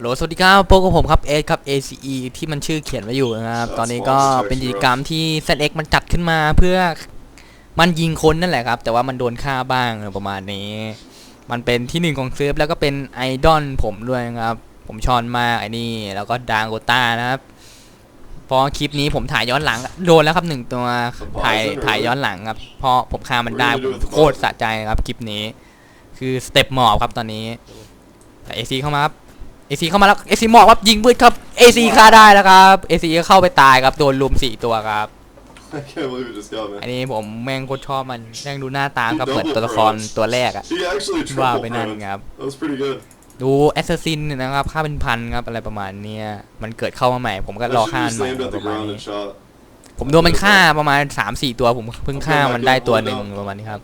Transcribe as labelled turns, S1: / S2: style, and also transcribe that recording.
S1: โหล สวัสดีครับพบกับผมครับเอสครับ ACE ที่มันชื่อเขียนไว้อยู่นะครับ ตอนนี้ก็เป็นกิจกรรมที่ ZX มันจัดขึ้นมาเพื่อมันยิงคนนั่นแหละครับ แต่ว่ามันโดนฆ่าบ้างประมาณนี้ มันเป็นที่หนึ่งของเซิร์ฟแล้วก็เป็นไอดอลผมด้วยนะครับ ผมชอนมากไอ้นี่ แล้วก็ดางโกต้านะครับเพราะคลิปนี้ผมถ่ายย้อนหลัง โดนแล้วครับหนึ่งตัว ถ่ายถ่ายย้อนหลังครับเพราะผมฆ่ามันได้ผมโคตรสะใจครับคลิปนี้ คือสเต็ปหมอบครับตอนนี้แต่เอซีเข้ามาครับ เอซีเข้ามาแล้วเอซีหมอบครับยิงบืดครับเอซีฆ่าได้แล้วครับเอซีก็เข้าไปตายครับโดนลุมสี่ตัวครับ
S2: I can't believe it just got
S1: อัน
S2: me.
S1: นี้ผมแม่งโคตรชอบมันแม่งดูหน้าตาครับเหมือนตัวละครตัวแรกอะ
S2: He actually
S1: ว่า
S2: triple
S1: ไปนั่น
S2: pro'd.
S1: ครับ
S2: That was pretty good.
S1: ดูแอสซัสซินนะครับค่าเป็นพันครับอะไรประมาณเนี้ยมันเกิดเข้ามาใหม่ ผมก็
S2: I
S1: รอ
S2: should
S1: ฆ่า
S2: be
S1: มันใหม่
S2: slammed at
S1: ป
S2: the
S1: ระมาณ
S2: ground
S1: นี้
S2: and shot.
S1: ผมโดนมันฆ่าประมาณ3 4 ตัวผมเพิ่งฆ่ามันได้ตัวหนึ่งประมาณนี้ครับ